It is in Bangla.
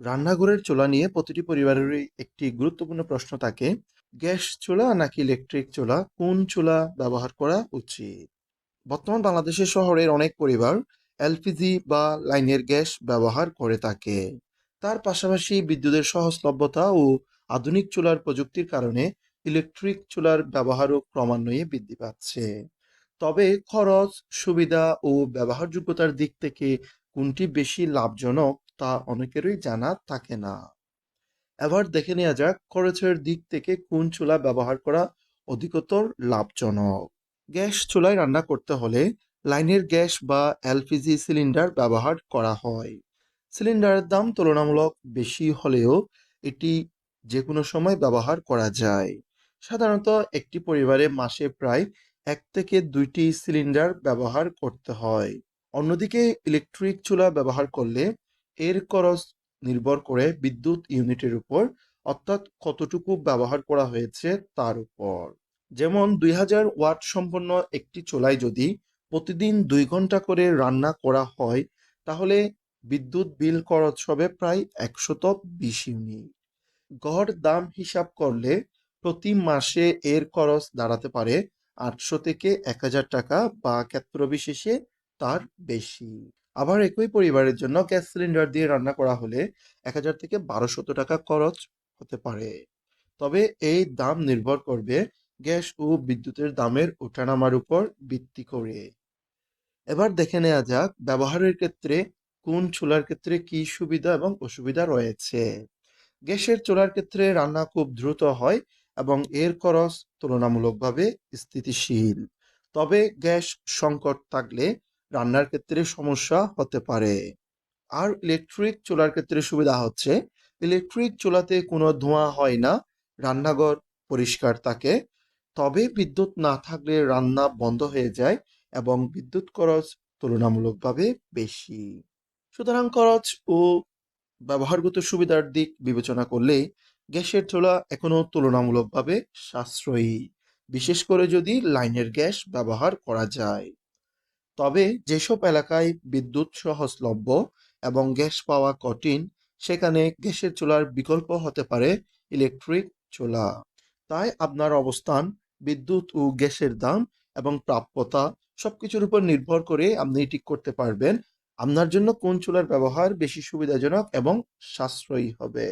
রান্নাঘরের চুলা নিয়ে প্রতিটি পরিবারেরই একটি গুরুত্বপূর্ণ প্রশ্ন থাকে, গ্যাস চুলা নাকি ইলেকট্রিক চুলা? কোন চুলা ব্যবহার করা উচিত? বর্তমান বাংলাদেশের শহরের অনেক পরিবার এলপিজি বা লাইনের গ্যাস ব্যবহার করে থাকে। তার পাশাপাশি বিদ্যুতের সহজলভ্যতা ও আধুনিক চুলার প্রযুক্তির কারণে ইলেকট্রিক চুলার ব্যবহারও ক্রমান্বয়ে বৃদ্ধি পাচ্ছে। তবে খরচ, সুবিধা ও ব্যবহারযোগ্যতার দিক থেকে কোনটি বেশি লাভজনক তা অনেকেরই জানা থাকে না। এবার দেখে নেওয়া যাক খরচের দিক থেকে কোন চুলা ব্যবহার করা অধিকতর লাভজনক। গ্যাস চুলায় রান্না করতে হলে লাইনের গ্যাস বা এলপিজি সিলিন্ডার ব্যবহার করা হয়। সিলিন্ডারের দাম তুলনামূলক বেশি হলেও এটি যে কোনো সময় ব্যবহার করা যায়। সাধারণত একটি পরিবারে মাসে প্রায় এক থেকে দুইটি সিলিন্ডার ব্যবহার করতে হয়। অন্যদিকে ইলেকট্রিক চুলা ব্যবহার করলে এর খরচ নির্ভর করে বিদ্যুৎ ইউনিটের উপর, অর্থাৎ কতটুকু ব্যবহার করা হয়েছে তার উপর। যেমন দুই হাজার ওয়াট সম্পন্ন একটি চুলায় যদি প্রতিদিন দুই ঘণ্টা করে রান্না করা হয়, তাহলে বিদ্যুৎ বিল খরচ হবে প্রায় একশত বিশ ইউনিট। গড় দাম হিসাব করলে প্রতি মাসে এর খরচ দাঁড়াতে পারে আটশো থেকে এক হাজার টাকা বা ক্ষেত্র বিশেষে তার বেশি। আবার একই পরিবারের জন্য গ্যাস সিলিন্ডার দিয়ে রান্না করা হলে এক হাজার থেকে বারোশত টাকা খরচ হতে পারে। তবে এই দাম নির্ভর করবে গ্যাস ও বিদ্যুতের দামের ওঠানামার উপর ভিত্তি করে। এবার দেখে নেওয়া যাক ব্যবহারের ক্ষেত্রে কোন চুলার ক্ষেত্রে কি সুবিধা এবং অসুবিধা রয়েছে। গ্যাসের চুলার ক্ষেত্রে রান্না খুব দ্রুত হয় এবং এর খরচ তুলনামূলকভাবে স্থিতিশীল। তবে গ্যাস সংকট থাকলে রান্নার ক্ষেত্রে সমস্যা হতে পারে। আর ইলেকট্রিক চুলার ক্ষেত্রে সুবিধা হচ্ছে। ইলেকট্রিক চুলাতে কোনো ধোঁয়া হয় না, রান্নাঘর পরিষ্কার থাকে। তবে বিদ্যুৎ না থাকলে রান্না বন্ধ হয়ে যায় এবং বিদ্যুৎ খরচ তুলনামূলকভাবে বেশি। সুতরাং খরচ ও ব্যবহারগত সুবিধার দিক বিবেচনা করলে গ্যাসের চুলা এখনও তুলনামূলকভাবে সাশ্রয়ী। বিশেষ করে যদি লাইনের গ্যাস ব্যবহার করা যায়। তবে যেসব এলাকায় বিদ্যুৎ সহজলভ্য এবং গ্যাস পাওয়া কঠিন, সেখানে গ্যাসের চুলার বিকল্প হতে পারে ইলেকট্রিক চুলা। তাই আপনার অবস্থান, বিদ্যুৎ ও গ্যাসের দাম এবং প্রাপ্যতা সবকিছুর উপর নির্ভর করে আপনি ঠিক করতে পারবেন। আপনার জন্য কোন চুলার ব্যবহার বেশি সুবিধাজনক এবং সাশ্রয়ী হবে?